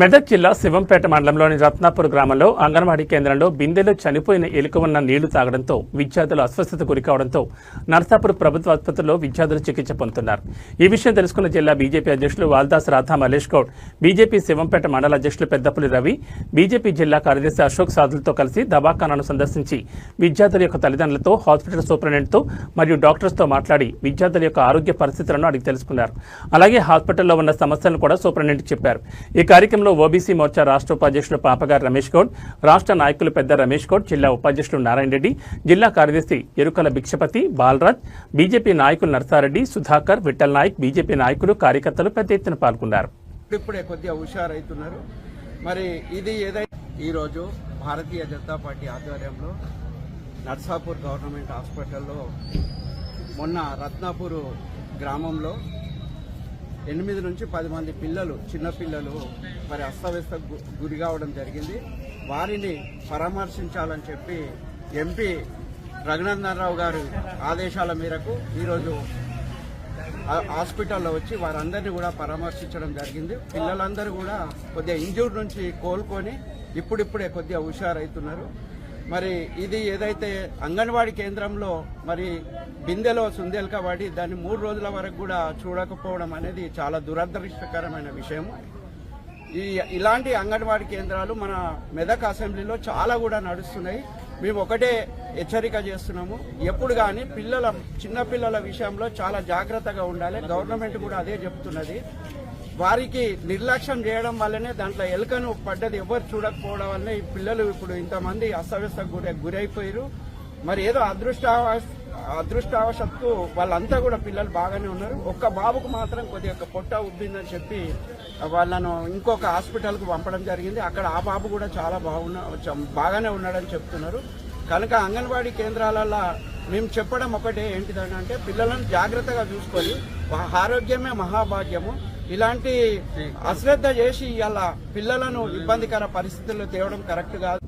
మెదక్ జిల్లా శివంపేట మండలంలోని రత్నాపూర్ గ్రామంలో అంగన్వాడీ కేంద్రంలో బిందెలో చనిపోయిన ఎలుక ఉన్న నీళ్ళు తాగడంతో విద్యార్థులు అస్వస్థత గురికావడంతో నర్సాపూర్ ప్రభుత్వ ఆసుపత్రిలో విద్యార్థులు చికిత్స పొందుతున్నారు. ఈ విషయం తెలుసుకున్న జిల్లా బీజేపీ అధ్యక్షులు వాల్దాస్ రాధా మలేష్ గౌడ్ బీజేపీ శివంపేట మండల అధ్యక్షులు పెద్దపల్లి రవి బీజేపీ జిల్లా కార్యదర్శి అశోక్ సాధులతో కలిసి దవాఖానాను సందర్శించి విద్యార్థుల యొక్క తల్లిదండ్రులతో హాస్పిటల్ సూపరింటెండెంట్తో మరియు డాక్టర్స్తో మాట్లాడి విద్యార్థుల యొక్క ఆరోగ్య పరిస్థితులను అడిగి తెలుసుకున్నారు. అలాగే హాస్పిటల్లో ఉన్న సమస్యలను కూడా సూపరింటెండెంట్ చెప్పారు. ఈ కార్యక్రమం కార్యక్రమంలో ఓబీసీ మోర్చా రాష్ట్ర ఉపాధ్యక్షులు పాపగారు రమేష్ గౌడ్ రాష్ట్ర నాయకులు పెద్ద రమేష్ గౌడ్ జిల్లా ఉపాధ్యక్షులు నారాయణ రెడ్డి జిల్లా కార్యదర్శి ఎరుకల భిక్షపతి బాలరాజ్ బీజేపీ నాయకులు నర్సారెడ్డి సుధాకర్ విఠల్ నాయక్ బీజేపీ నాయకులు కార్యకర్తలు పెద్ద ఎత్తున పాల్గొన్నారు. ఇప్పుడే కొద్దిగా హుషారైతున్నారు. మరి ఇది ఏదైతే ఈరోజు భారతీయ జనతా పార్టీ ఆధ్వర్యంలో నర్సాపూర్ గవర్నమెంట్ హాస్పిటల్లో మొన్న రత్నాపూర్ గ్రామంలో ఎనిమిది నుంచి పది మంది పిల్లలు చిన్నపిల్లలు మరి అస్తవ్యస్త గురి కావడం జరిగింది. వారిని పరామర్శించాలని చెప్పి ఎంపీ రఘునందనరావు గారి ఆదేశాల మేరకు ఈరోజు హాస్పిటల్లో వచ్చి వారందరినీ కూడా పరామర్శించడం జరిగింది. పిల్లలందరూ కూడా కొద్దిగా ఇంజూర్ నుంచి కోలుకొని ఇప్పుడిప్పుడే కొద్దిగా హుషారైతున్నారు. మరి ఇది ఏదైతే అంగన్వాడీ కేంద్రంలో మరి బిందెలో సుందేల్క వాడి దాన్ని మూడు రోజుల వరకు కూడా చూడకపోవడం అనేది చాలా దురదృష్టకరమైన విషయం. ఈ ఇలాంటి అంగన్వాడీ కేంద్రాలు మన మెదక్ అసెంబ్లీలో చాలా కూడా నడుస్తున్నాయి. మేము ఒకటే హెచ్చరిక చేస్తున్నాము. ఎప్పుడు కానీ పిల్లల చిన్నపిల్లల విషయంలో చాలా జాగ్రత్తగా ఉండాలి. గవర్నమెంట్ కూడా అదే చెప్తున్నది. వారికి నిర్లక్ష్యం చేయడం వల్లనే దాంట్లో ఎలుకను పడ్డది ఎవరు చూడకపోవడం వల్లనే ఈ పిల్లలు ఇప్పుడు ఇంతమంది అస్తవ్యస్తకు గురి గురైపోయారు మరి ఏదో అదృష్టావ అదృష్టావశత్తు వాళ్ళంతా కూడా పిల్లలు బాగానే ఉన్నారు. ఒక్క బాబుకు మాత్రం కొద్దిగా పొట్ట ఉబ్బిందని చెప్పి వాళ్ళను ఇంకొక హాస్పిటల్కు పంపడం జరిగింది. అక్కడ ఆ బాబు కూడా చాలా బాగున్న బాగానే ఉన్నాడని చెప్తున్నారు. కనుక అంగన్వాడీ కేంద్రాలలో మేము చెప్పడం ఒకటే ఏంటిదని అంటే పిల్లలను జాగ్రత్తగా చూసుకొని ఆరోగ్యమే మహాభాగ్యము. ఇలాంటి అశ్రద్ధ చేసి ఇలా పిల్లలను ఇబ్బందికర పరిస్థితుల్లో తేవడం కరెక్ట్ కాదు.